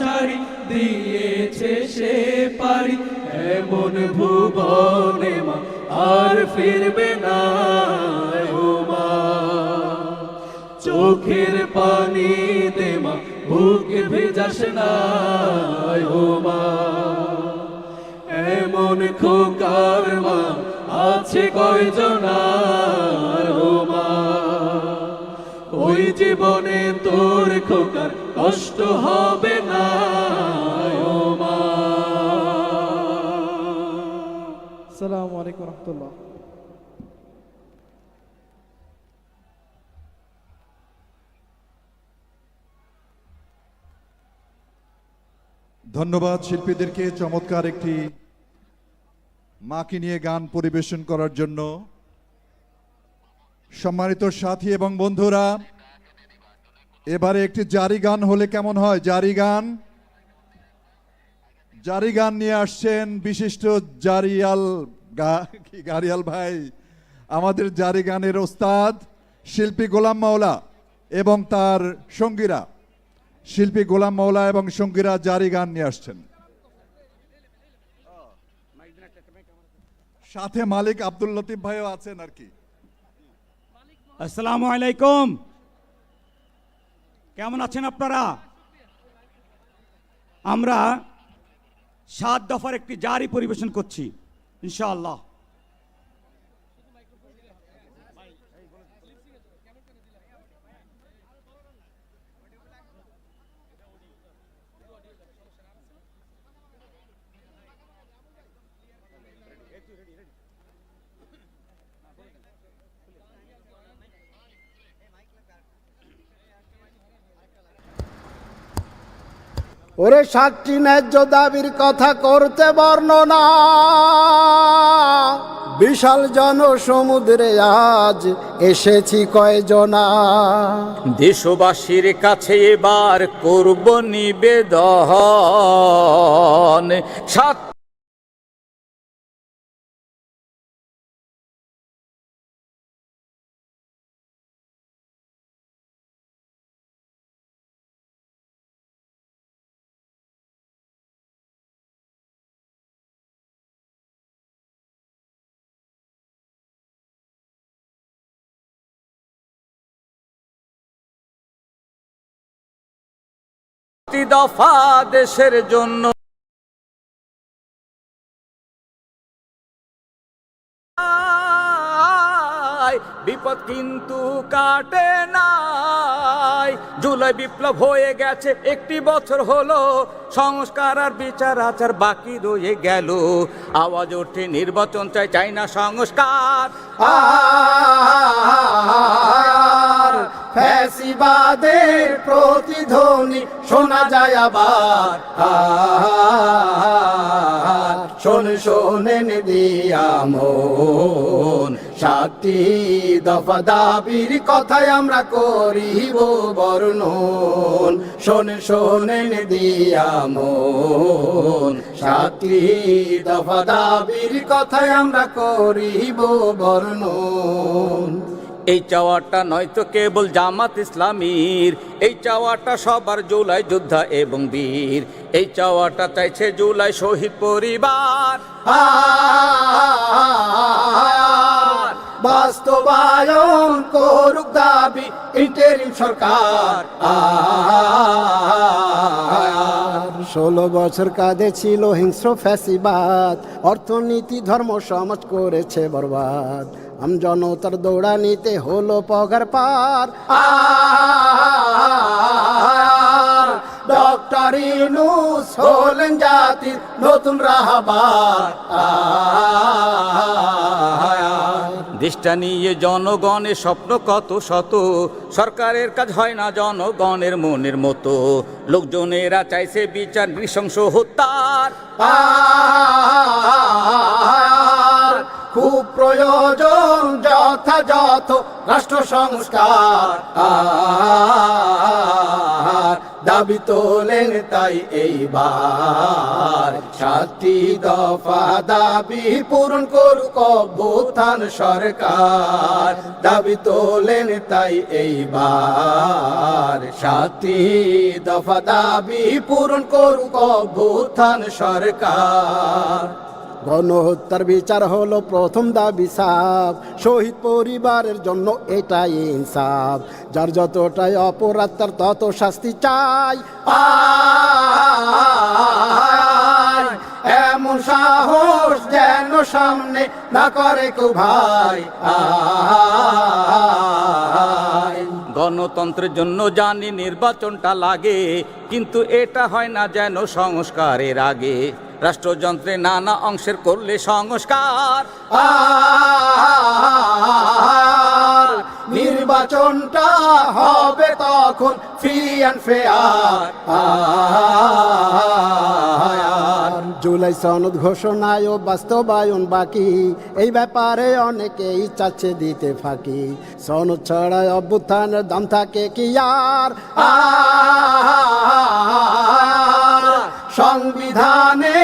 ছাড়ি দিয়েছে সে পারি। এমন ভুবনে মা, আর ফিরবে না চোখের পানি দে মা ভেজাস না এমন খোকার মা, আছে কয়জনা ওই জীবনে তোর খোকার কষ্ট হবে না আসসালামু আলাইকুম রহমতুল্লাহ। ধন্যবাদ শিল্পীদেরকে চমৎকার একটি মাকে নিয়ে গান পরিবেশন করার জন্য। সম্মানিত সাথী এবং বন্ধুরা এবারে একটি জারি গান হলে কেমন হয়? জারি গান? জারি গান নিয়ে আসছেন বিশিষ্ট জারিয়াল গারিয়াল ভাই? আমাদের জারি গানের ওস্তাদ, শিল্পী গোলাম মাওলা এবং তার সঙ্গীরা। শিল্পী গোলাম মাওলা এবং সঙ্গীরা জারি গান নিয়ে আসছেন। সাথে মালিক আব্দুল লতিফ ভাইও আছেন আর কি। আসসালামু আলাইকুম। কেমন আছেন আপনারা? আমরা সাত দফার একটি জারি পরিবেশন করছি ইনশাআল্লাহ। ওরে সাতটি ন্যায্য দাবির কথা করতে বর্ণনা। বিশাল জনসমুদ্রে আজ এসেছি কয়জনা। দেশবাসীর কাছে এবার করব নিবেদন। সাত দফা দেশের জন্য বিপদ কিন্তু কাটে নাই জুলাই বিপ্লব হয়ে গেছে একটি বছর হলো সংস্কার আর বিচার আচার বাকি রয়ে গেল আওয়াজ ওঠে নির্বাচন চাই চাই না সংস্কার ফ্যাসিবাদের প্রতিধ্বনি শোনা যায় আবার। শোন শোনেন দিয়া মন। সাতটি দফা দাবির কথায় আমরা করিব বর্ণন। শোন শোনেন দিয়া মন। সাতটি দফা দাবির কথায় আমরা করিব বর্ণন। এই চাওয়াটা নয়তো কেবল জামাত ইসলামীর। এই চাওয়াটা সবার জুলাই যোদ্ধা এবং বীর। এই চাওয়াটা চাইছে জুলাই শহীদ পরিবার। বাস্তবায়ন করুক দাবি ইন্টারিম সরকার। ষোলো বছর কাঁধে ছিল হিংস্র ফ্যাসিবাদ। অর্থনীতি, ধর্ম, সমাজ করেছে বরবাদ। আম জনতার দৌড়ানিতে হলো পগার পার। ডক্টর ইউনুস হলেন জাতির নতুন রাহবার দেশটা নিয়ে জনগণের স্বপ্ন কত শত সরকারের কাজ হয় না জনগণের মনের মতো লোকজনেরা চাইছে বিচার নৃশংস হত্যার খুব প্রয়োজন যথাযথ রাষ্ট্র সংস্কার। দাবি তোলেন তাই এইবার। সাতটি দফা দাবি পূরণ করুক অভ্যুত্থান সরকার। দাবি তোলেন তাই এইবার। সাতটি দফা দাবি পূরণ করুক অভ্যুত্থান সরকার। গণহত্যার বিচার হলো প্রথম দাবি সাফ। শহীদ পরিবারের জন্য এটাই ইনসাফ। যার যতটাই অপরাধ, তার তত শাস্তি চাই। এমন সাহস যেন সামনে না করে কেউ ভাই। আয় গণতন্ত্রের জন্য জানি নির্বাচনটা লাগে, কিন্তু এটা হয় না যেন সংস্কারের আগে। রাষ্ট্রযন্ত্রে নানা অংশের করলে সংস্কার। নির্বাচনটা হবে তখন ফ্রি অ্যান্ড ফেয়ার জুলাই সনদ ঘোষণায় ও বাস্তবায়ন বাকি। এই ব্যাপারে অনেকেই চাচ্ছে দিতে ফাঁকি। সনদ ছড়ায় অভ্যুত্থানের দাম থাকে কি আর? সংবিধানে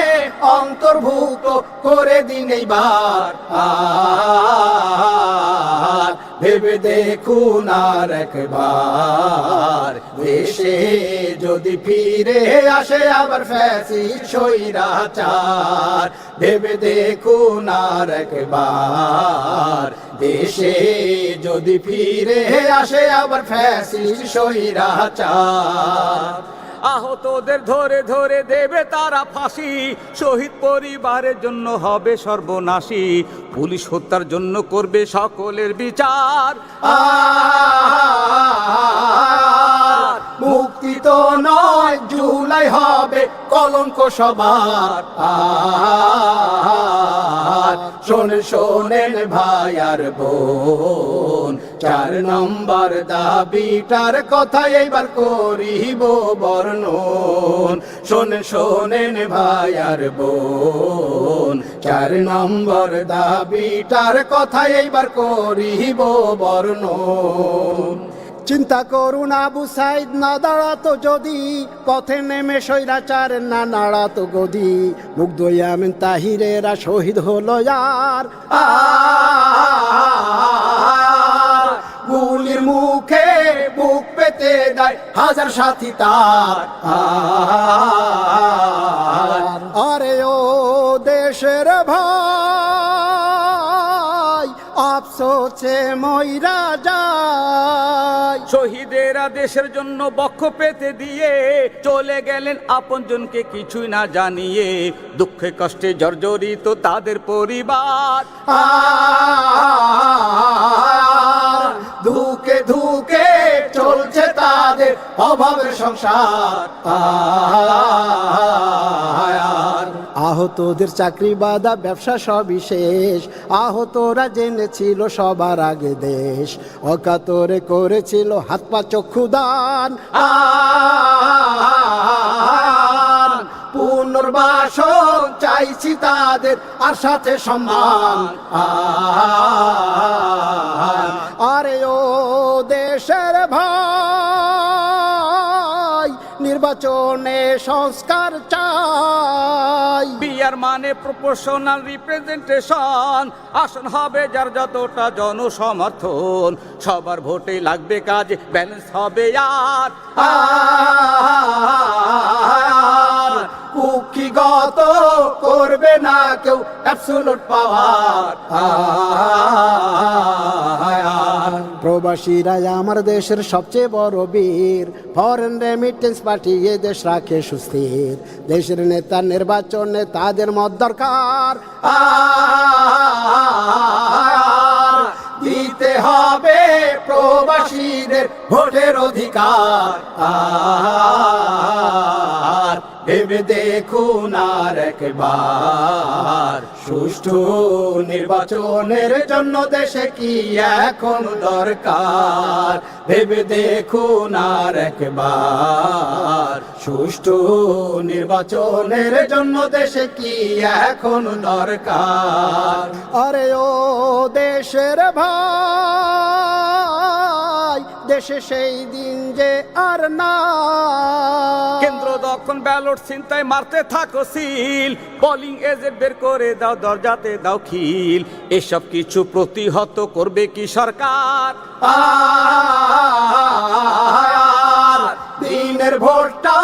অন্তর্ভুক্ত করে দিন এইবার। ভেবে দেখুন আর একবার দেশে যদি ফিরে আসে আবার ফ্যাসি সৈরাচার ভেবে দেখুন আর একবার দেশে যদি ফিরে আসে আবার ফ্যাসি সৈরাচার আহতদের ধরে ধরে দেবে তারা ফাঁসি। শহীদ পরিবারের জন্য হবে সর্বনাশী। পুলিশ হত্যার জন্য করবে সকলের বিচার। মুক্তি তো নয়, জুলাই হবে কলঙ্ক সবার। আর শোনেন শোনেন ভাই আর বোন, চার নম্বর দাবিটার কথা এবার করিব বর্ণন। শোনেন শোনেন ভাই আর বোন, চার নম্বর দাবিটার কথা এইবার করিব বর্ণন। চিন্তা করুন আবু সাইদ, না দাঁড়াতো যদি। পথে নেমে সৈরাচার না নাড়াতো গদি। মুগ্ধ ইয়ামিন তাহিরেরা শহীদ হলো আর গুলির মুখে বুক পেতে দেয় হাজার সাথী তার। আরে ও দেশের ভাই, আফসোসে ময়রা শহীদেরা দেশের জন্য বক্ষ পেতে দিয়ে চলে গেলেন আপনজনকে কিছুই না জানিয়ে দুঃখে কষ্টে জর্জরিত তাদের পরিবার ধুকে ধুকে চলছে তাদের অভাবের সংসার আহতদের চাকরি বাদা ব্যবসা সবই শেষ। আহতরা জেনেছিল সবার আগে দেশ। অকাতরে করেছিল হাত পা চক্ষু দান আর পুনর্বাসন চাইছি তাদের আর সাথে সম্মান আরে ও দেশের ভাই। নির্বাচনে সংস্কার চাই বিয়ার মানে প্রপোর্শনাল রিপ্রেজেন্টেশন আসন হবে যার যতটা জনসমর্থন সবার ভোটে লাগবে কাজ ব্যালেন্স হবে আর আর কুক্ষিগত করবে না কেউ অ্যাবসুলুট পাওয়ার। প্রবাসীরা আমার দেশের সবচেয়ে বড় বীর। ফরেন রেমিটেন্স পাঠিয়ে দেশ রাখে সুস্থির। দেশের নেতা নির্বাচনে তাদের মত দরকার। দিতে হবে প্রবাসীদের ভোটের অধিকার। ভেবে দেখুন আর একবার। সুষ্ঠু নির্বাচনের জন্য দেশে কি এখন দরকার? ভেবে দেখুন আর একবার। সুষ্ঠু নির্বাচনের জন্য দেশে কি এখন দরকার? আরে ও দেশের ভাই! দেশে সেই দিন যে আর না। কেন্দ্র দখন ব্যালট চিন্তায় মারতে থাকো সিল। বোলিং এজেন্ট বের করে দাও দরজাতে দাও খিল। এসব কিছু প্রতিহত করবে কি সরকার? দিনের ভোটটা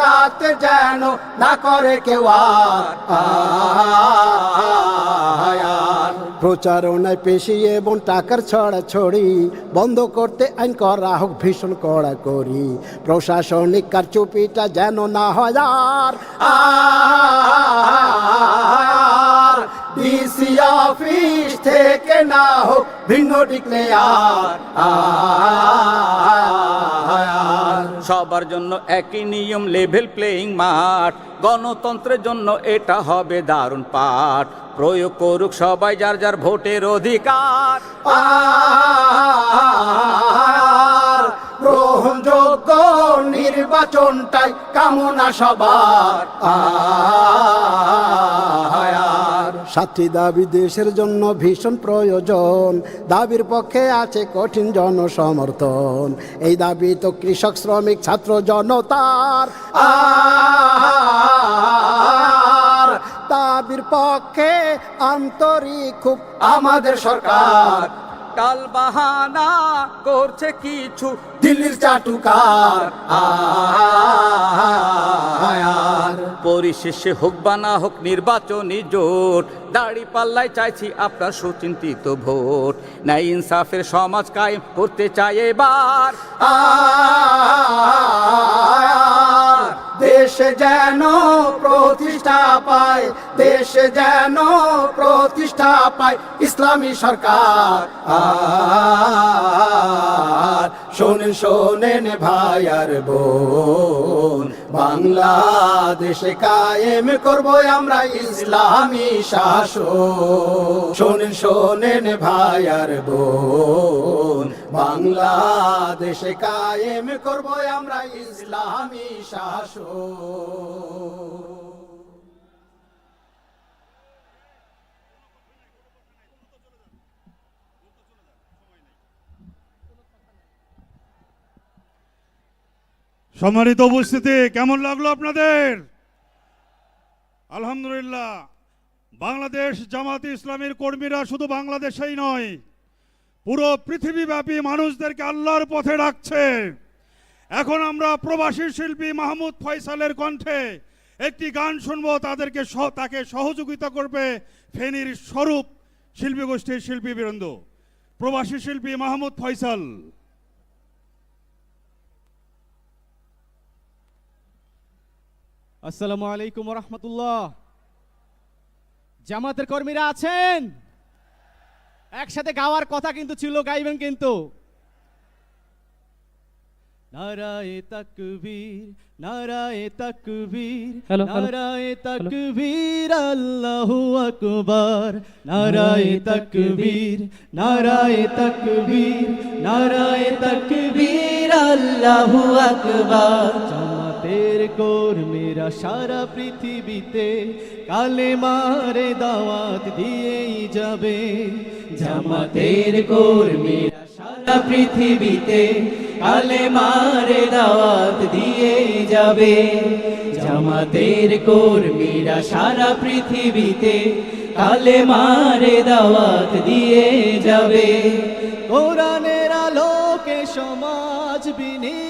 রাত যেন না করে কেউ প্রচারণায় পেশি এবং টাকার ছড়া ছড়ি বন্ধ করতে আইন করা হোক ভীষণ কড়া করি। প্রশাসনিক কারচুপিটা যেন না আর ডিসি অফিস থেকে না হোক ভিন্ন ডিক্লেয়ার সবার জন্য একই নিয়ম লেভেল প্লেইং মাঠ। গণতন্ত্রের জন্য এটা হবে দারুণ পাঠ। প্রয়োগ করুক সবাই যার যার ভোটের অধিকার। গ্রহণযোগ্য নির্বাচনটাই কামনা সবার। আর সাতটি দাবি দেশের জন্য ভীষণ প্রয়োজন। দাবির পক্ষে আছে কঠিন জনসমর্থন। এই দাবি তো কৃষক, শ্রমিক, ছাত্র জনতার। দাবির পক্ষে আন্তরিক খুব আমাদের সরকার টাল বাহানা করছে কিছু দিল্লির চাটুকার আর পরিশেষে হোক বা না হোক নির্বাচনী জোট। দাড়ি পাল্লায় চাইছি আপনার সুচিন্তিত ভোট। ন্যায় ইনসাফের সমাজ কায়েম করতে চাই এবার। দেশ যেন প্রতিষ্ঠা পায়, দেশ যেন প্রতিষ্ঠা পায় ইসলামী সরকার। আর শোনেন আর বোন, বাংলাদেশে কায়েম করব আমরা ইসলামী শাসন। শোনেন শোনেন ভাই আর বোন, বাংলাদেশে কায়েম করব আমরা ইসলামী শাসন। সম্মানিত উপস্থিতি, কেমন লাগল আপনাদের? আলহামদুলিল্লাহ। বাংলাদেশ জামাত ইসলামের কর্মীরা শুধু বাংলাদেশেই নয়, পুরো পৃথিবীব্যাপী মানুষদেরকে আল্লাহর পথে ডাকছে এখন আমরা প্রবাসী শিল্পী মাহমুদ ফয়সালের কণ্ঠে একটি গান শুনব, তাদেরকে তাকে সহযোগিতা করবে ফেনীর স্বরূপ শিল্পী গোষ্ঠীর শিল্পী বৃন্দ প্রবাসী শিল্পী মাহমুদ ফয়সাল। আসসালামু আলাইকুম রহমতুল্লাহ জামাতের কর্মীরা আছেন? একসাথে গাওয়ার কথা কিন্তু ছিল গাইবেন কিন্তু। নারায়ে তাকবীর নারায়ে তাকবীর নারায়ে তাকবীর আল্লাহু আকবার। নারায়ে তাকবীর নারায়ে তাকবীর নারায়ে তাকবীর আল্লাহু আকবার। জামাতের কর্মীরা সারা পৃথিবীতে কালে মারে দাওয়াত দিয়েই যাবে। জামাতের কর্মীরা সারা পৃথিবীতে কালে মারে দাওয়াত দিয়েই যাবে। জামাতের কর্মীরা সারা পৃথিবীতে কালে মারে দাওয়াত দিয়ে যাবে। কোরআনের আলোকে সমাজ বিনির্মাণে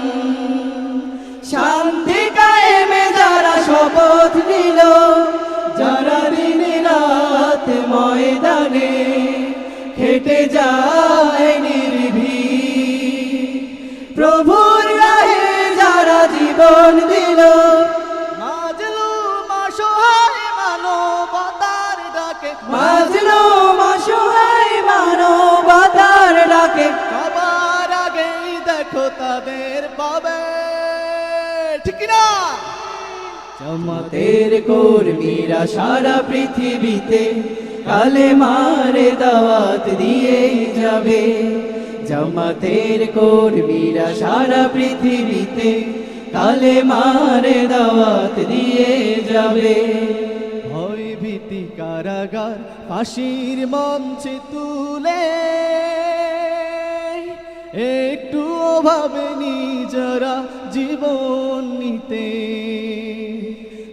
ময়দানে হেঁটে যায় নির্ভী প্রভুর রাহে যারা জীবন দিল মাজলো মাসহায় মানবতার ডাকে। মাজলো মাসহায় মানবতার ডাকে। সবার আগেই দেখো তাদের পাবে ঠিক না চমতের কর্মীরা সারা পৃথিবীতে কালে মারে দাওয়াত দিয়েই যাবে। জামাতের কর্মীরা সারা পৃথিবীতে কালে মারে দাওয়াত দিয়ে যাবে। ভয় কারাগার ফাঁসির মঞ্চে তুলে, একটু ভাবেনি যারা জীবন নিতে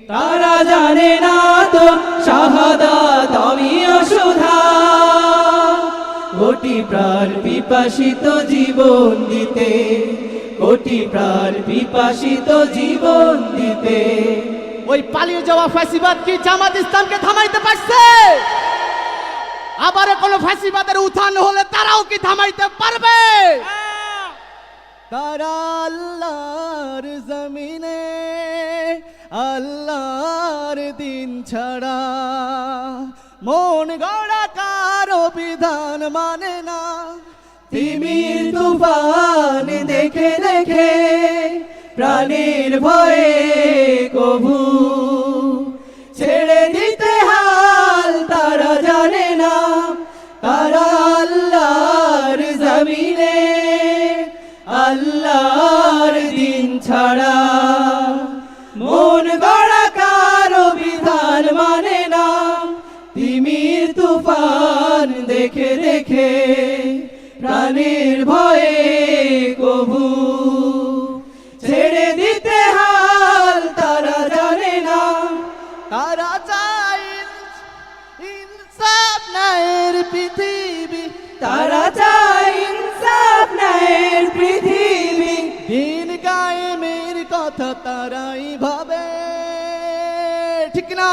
তারা জানে না তো শাহাদাত আমিও সুধা কোটি প্রাণ পিপাসিত জীবন দিতে কোটি প্রাণ পিপাসিত জীবন দিতে। ওই পালিয়ে যাওয়া ফ্যাসিবাদ কি জামাত ইসলামকে থামাইতে পারছে? আবার কোন ফ্যাসিবাদের উত্থান হলে তারাও কি থামাইতে পারবে? তারা আল্লাহর জমিনে আল্লাহর দিন ছাড়া মন গড়া কারও বিধান মানে না। তিমির তুফান দেখে দেখে প্রাণীর ভয়ে কভু। ছেড়ে দিতে হাল তারা জানে না। তারা আল্লাহর জমিনে, আল্লাহর দিন ছাড়া দেখে দেখে প্রাণীর ভয়ে কবু। ছেড়ে দিতে হাল তারা জানে না। তারা নায়ের পৃথিবী। তারা চায় ইনসাফ পৃথিবী। দিন কায়েমের কথা তারাই ভাবে। ঠিক না?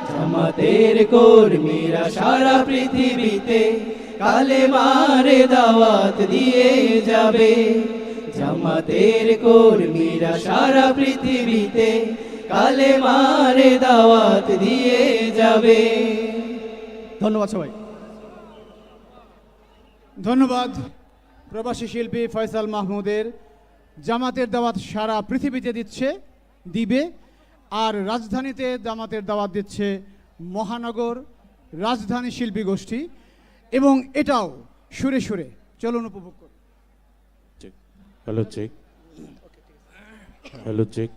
জামাতের কর্মীরা সারা পৃথিবীতে কালে মারে দাওয়াত দিয়ে যাবে। জামাতের কর্মীরা সারা পৃথিবীতে কালে মারে দাওয়াত দিয়ে যাবে। ধন্যবাদ সবাই। ধন্যবাদ প্রবাসী শিল্পী ফয়সাল মাহমুদের। জামাতের দাওয়াত সারা পৃথিবীতে দিচ্ছে, দিবে। আর রাজধানীতে জামাতের দাওয়াত দিচ্ছে মহানগর রাজধানী শিল্পী গোষ্ঠী। এবং এটাও সুরে সুরে। চলুন উপভোগ করি Hello, check. Hello, check.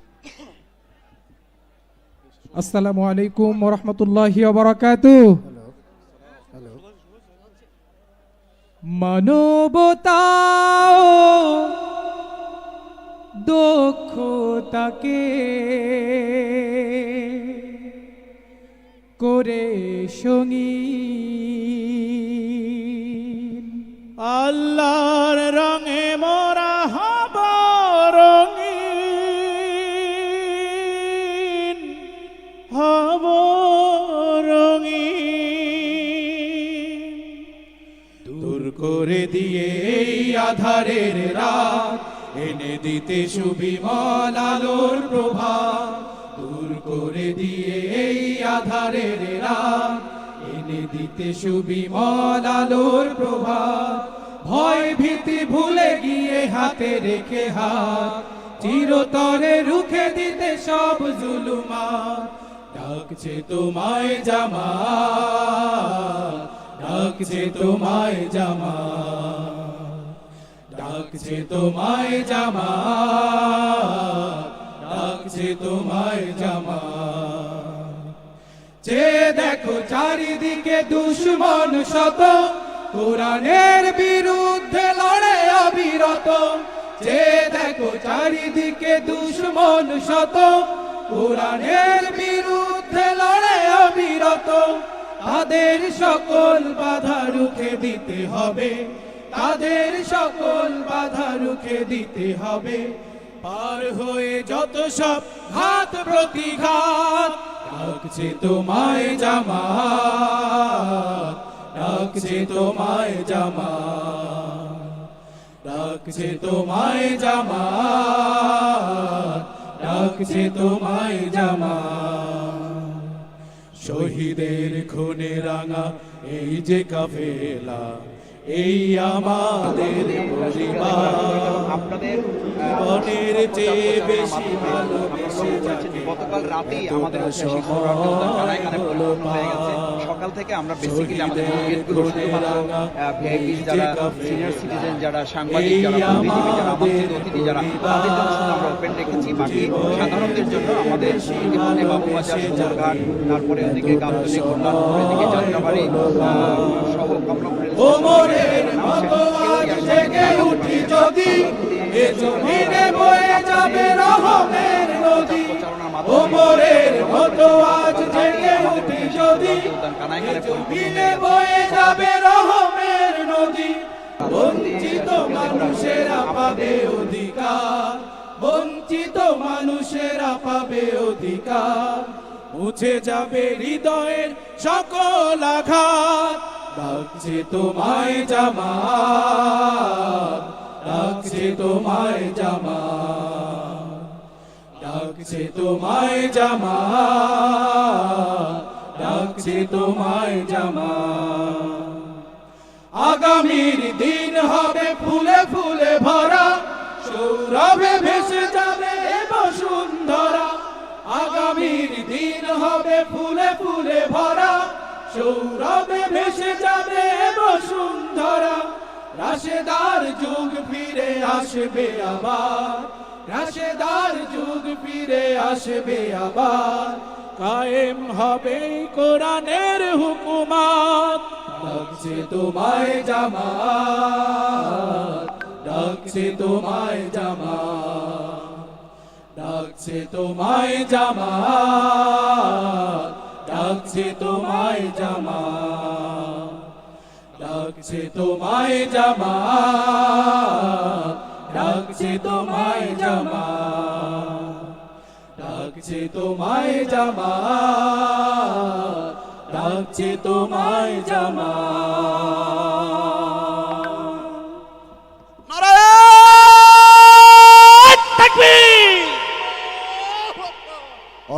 আসসালামু আলাইকুম ওরহমতুল্লাহি বারাকাতু মানবতা দক্ষতাকে করে সঙ্গী আল্লাহর রঙে মোরা হব রঙিন হব রঙিন। দূর করে দিয়ে এই আধারের রাত, এনে দিতে সুবিমল আলোর প্রভাব দূর করে দিয়ে আধারের রাত এনে দিতে সুবিমল আলোর প্রভাব ভয় ভীতি ভুলে গিয়ে হাতে রেখে হাত। চিরতরে রুখে দিতে সব জুলুমা ডাকছে তোমায় জামা ডাকছে তোমায় জামা ডাকছে তোমায় জামা ডাকছে তোমায় জামা যে দেখো চারিদিকে দুশ্মন শত, কোরআনের বিরুদ্ধে লড়ে অবিরত। যে দেখো চারিদিকে দুশ্মন শত, কোরআনের বিরুদ্ধে লড়ে অবিরত। তাদের সকল বাধা রুখে দিতে হবে, তাদের সকল বাধা রুখে দিতে হবে। পার হয়ে যত সব ঘাত, প্রতিঘাত ডাকছে তোমায় জামাত, ডাকছে তোমায় জামাত, ডাকছে তোমায় জামাত, ডাকছে তোমায় জামাত। শহীদের খুনে রাঙা এই যে কাফেলা এই আমাদের পরিবার। আপনাদের জীবনের চেয়ে বেশি ভালোবেসে গতকাল রাতেই আমাদের হচ্ছে হলো সকাল থেকে আমরা বেসিক্যালি আমাদের গেটগুলো শুধুমাত্র ভিআইপি যারা সিনিয়র সিটিজেন যারা সাংবাদিক যারা বুদ্ধিজীবী যারা আমন্ত্রিত অতিথি যারা তাদের জন্য শুধু আমরা ওপেন রেখেছি। বাকি সাধারণদের জন্য আমাদের ইতিমধ্যে বাবুবাজার তারপরে ওদিকে গাবতলী কল্যাণপুর যাত্রাবাড়ি সহ কমলাপুরের জেগে উঠি যদি, এ জমিনে বয়ে যাবে রহমের নদী। ওমরের মতো আজ জেগে উঠি যদি, এ জমিনে বয়ে যাবে রহমের নদী। বঞ্চিত মানুষেরা পাবে অধিকার, বঞ্চিত মানুষেরা পাবে অধিকার। মুছে যাবে হৃদয়ের সকল আঘাত। ডাকছে তোমায় জামা ডাকছে তোমায় জামা ডাকছে তোমায় জামাত, ডাকছে তোমায় জামা আগামীর দিন হবে ফুলে ফুলে ভরা, সৌরভে ভেসে যাবে বসুন্ধরা। আগামীর দিন হবে ফুলে ফুলে ভরা সৌরভে ভেসে যাবে বসুন্ধরা। রাশেদার যুগ ফিরে আসবে আবার। রাশেদার যুগ ফিরে আসবে আবার। কায়েম হবে কোরআনের হুকুমাত। ডাকছে তোমায় জামাত। ডাকছে তোমায় জামাত। ডাকছে তোমায় জামাত। ডাকছে তোমায় জামা ডাকছে তোমায় জামাত ডাকছে তোমায় জামাত ডাকছে তোমায় জামাত ডাকছে তোমায় জামা।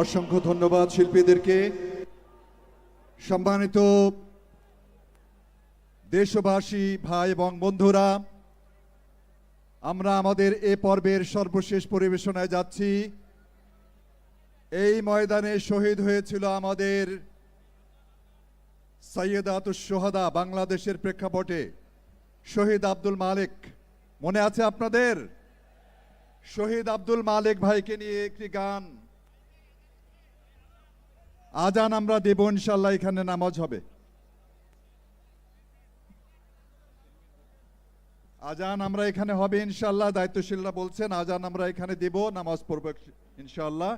অসংখ্য ধন্যবাদ শিল্পীদেরকে। সম্মানিত দেশবাসী, ভাই এবং বন্ধুরা, আমরা আমাদের এ পর্বের সর্বশেষ পরিবেশনায় যাচ্ছি। এই ময়দানে শহীদ হয়েছিল আমাদের সৈয়দাতুস সোহাদা বাংলাদেশের প্রেক্ষাপটে। শহীদ আব্দুল মালিক, মনে আছে আপনাদের? শহীদ আব্দুল মালিক ভাইকে নিয়ে একটি গান আজান আমরা দেব ইনশাল্লাহ এখানে নামাজ হবে। আজান আমরা এখানে হবে ইনশাল্লাহ দায়িত্বশীলরা বলছেন, আজান আমরা এখানে দেব, নামাজ পড়ব ইনশাল্লাহ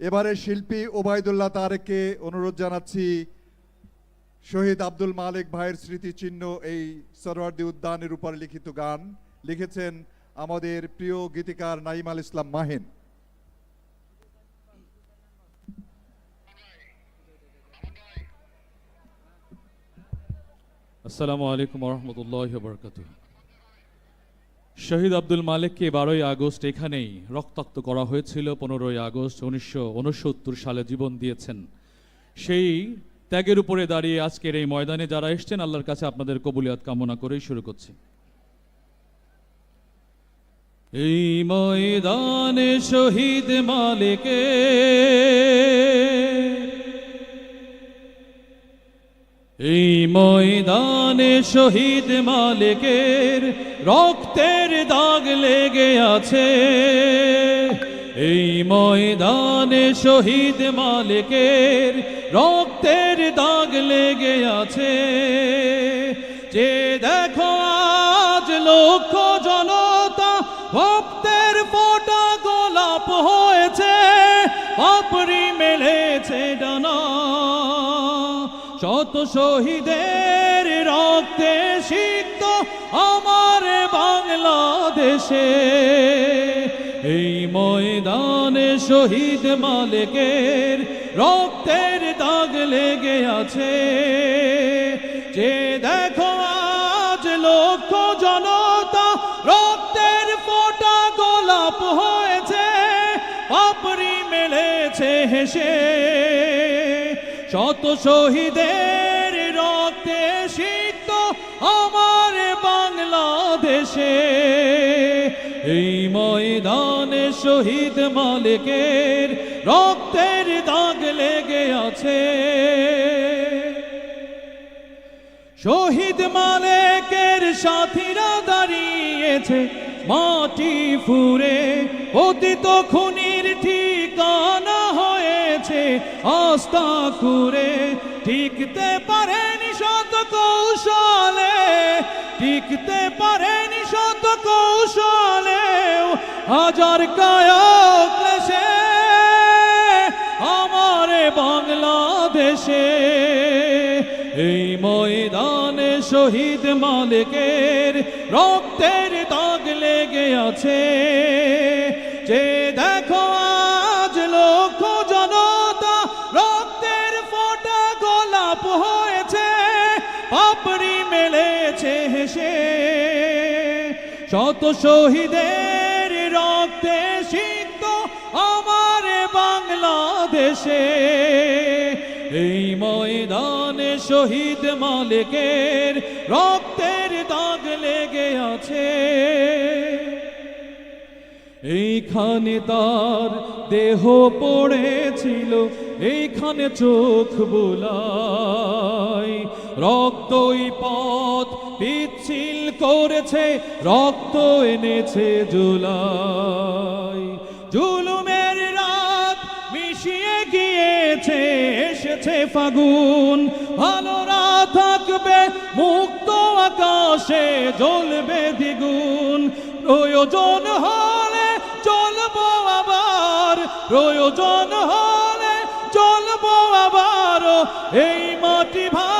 এবারে শিল্পী ওবায়দুল্লাহ তারেককে অনুরোধ জানাচ্ছি, শহীদ আব্দুল মালিক ভাইয়ের স্মৃতিচিহ্ন, এই সরওয়ার্দী উদ্যানের উপর লিখিত গান লিখেছেন আমাদের প্রিয় গীতিকার নাইম আল ইসলাম মাহিন। আসসালামু আলাইকুম রহমতুল্লাহ বরকাত শহীদ আব্দুল মালিককে বারোই আগস্ট এখানেই রক্তাক্ত করা হয়েছিল। পনেরোই আগস্ট উনিশশো উনসত্তর সালে জীবন দিয়েছেন। সেই ত্যাগের উপরে দাঁড়িয়ে আজকের এই ময়দানে যারা এসছেন, আল্লাহর কাছে আপনাদের কবুলিয়াত কামনা করেই শুরু করছি। এই ময়দানে শহীদ মালিকে এই ময়দানে শহীদ মালিকের রক্তের দাগ লেগে আছে। এই ময়দানে শহীদ মালিকের রক্তের দাগ লেগে আছে। যে দেখো আজ লক্ষ জনতা শত শহীদের রক্তে সিক্ত আমার বাংলাদেশে, এই ময়দানে শহীদ মালিকের রক্তের দাগ লেগে আছে। যে দেখো আজ লক্ষ জনতা রক্তের ফোঁটা গোলাপ হয়েছে, পাপড়ি মেলেছে হেসে। শত শহীদের রক্তে সিক্ত আমার বাংলাদেশে, এই ময়দানে শহীদ মালিকের রক্তের দাগ লেগে আছে। শহীদ মালিকের সাথীরা দাঁড়িয়েছে, মাটি ফুরে পতিত খুনির আস্থা করে টিকতে পারেনি শত কৌশলে টিকতে পারেনি শত কৌশলে হাজার ক্লেশে আমার বাংলাদেশে। এই ময়দানে শহীদ মালিকের রক্তের দাগ লেগে আছে। শত শহীদের রক্তে সিক্ত আমার বাংলাদেশে। এই ময়দানে শহীদ মালিকের রক্তের দাগ লেগে আছে। এইখানে তার দেহ পড়েছিল, এইখানে চোখ বুলাই। রক্তই পথ করেছে রক্ত এনেছে জুলাই। জুলুমের রাত মিশিয়ে গিয়েছে, এসেছে ফাগুন। ভালো রাত থাকবে, মুক্ত আকাশে জ্বলবে দ্বিগুণ। প্রয়োজন হলে চলবো আবার, প্রয়োজন হলে চলবো আবার এই মাটি ভালোবেসে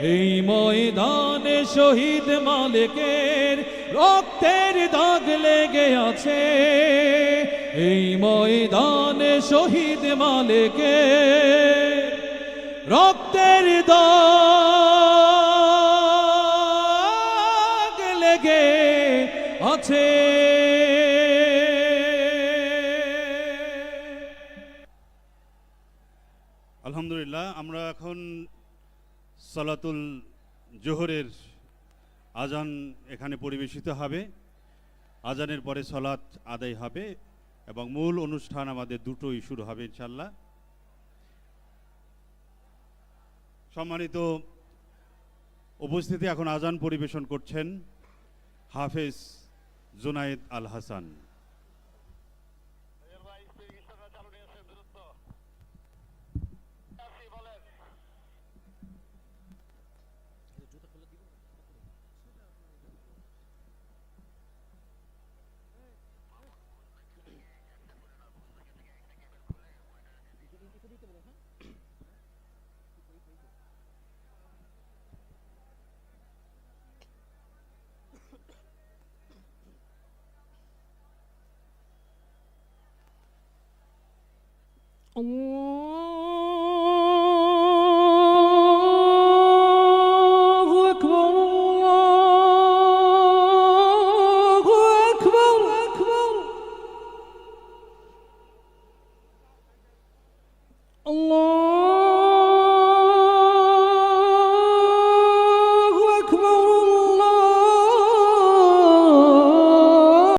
এই ময়দানে শহীদ মালিকের রক্তের দাগ লেগে আছে। এই ময়দানে শহীদ মালিকের রক্তের দাগ লেগে আছে। আলহামদুলিল্লাহ, আমরা এখন সালাতুল জোহরের আজান এখানে পরিবেশিত হবে। আজানের পরে সলাৎ আদায় হবে এবং মূল অনুষ্ঠান আমাদের দুটোই শুরু হবে ইনশাল্লাহ সম্মানিত উপস্থিতি এখন আজান পরিবেশন করছেন হাফেজ জুনায়েদ আল হাসান। Oh.